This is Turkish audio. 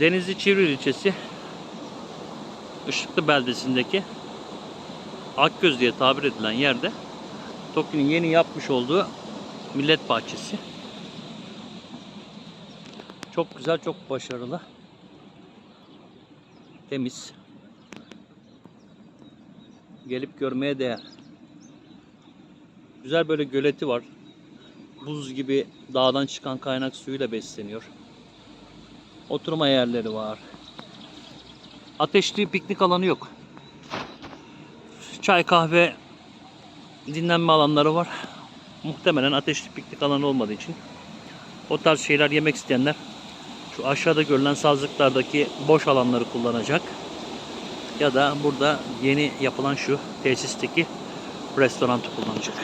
Denizli Çivril ilçesi Işıklı beldesindeki Akgöz diye tabir edilen yerde TOKİ'nin yeni yapmış olduğu millet bahçesi. Çok güzel, çok başarılı. Temiz. Gelip görmeye değer. Güzel böyle göleti var. Buz gibi dağdan çıkan kaynak suyuyla besleniyor. Oturma yerleri var. Ateşli piknik alanı yok. Çay kahve dinlenme alanları var. Muhtemelen ateşli piknik alanı olmadığı için o tarz şeyler yemek isteyenler şu aşağıda görülen sazlıklardaki boş alanları kullanacak. Ya da burada yeni yapılan şu tesisteki restoranı kullanacak.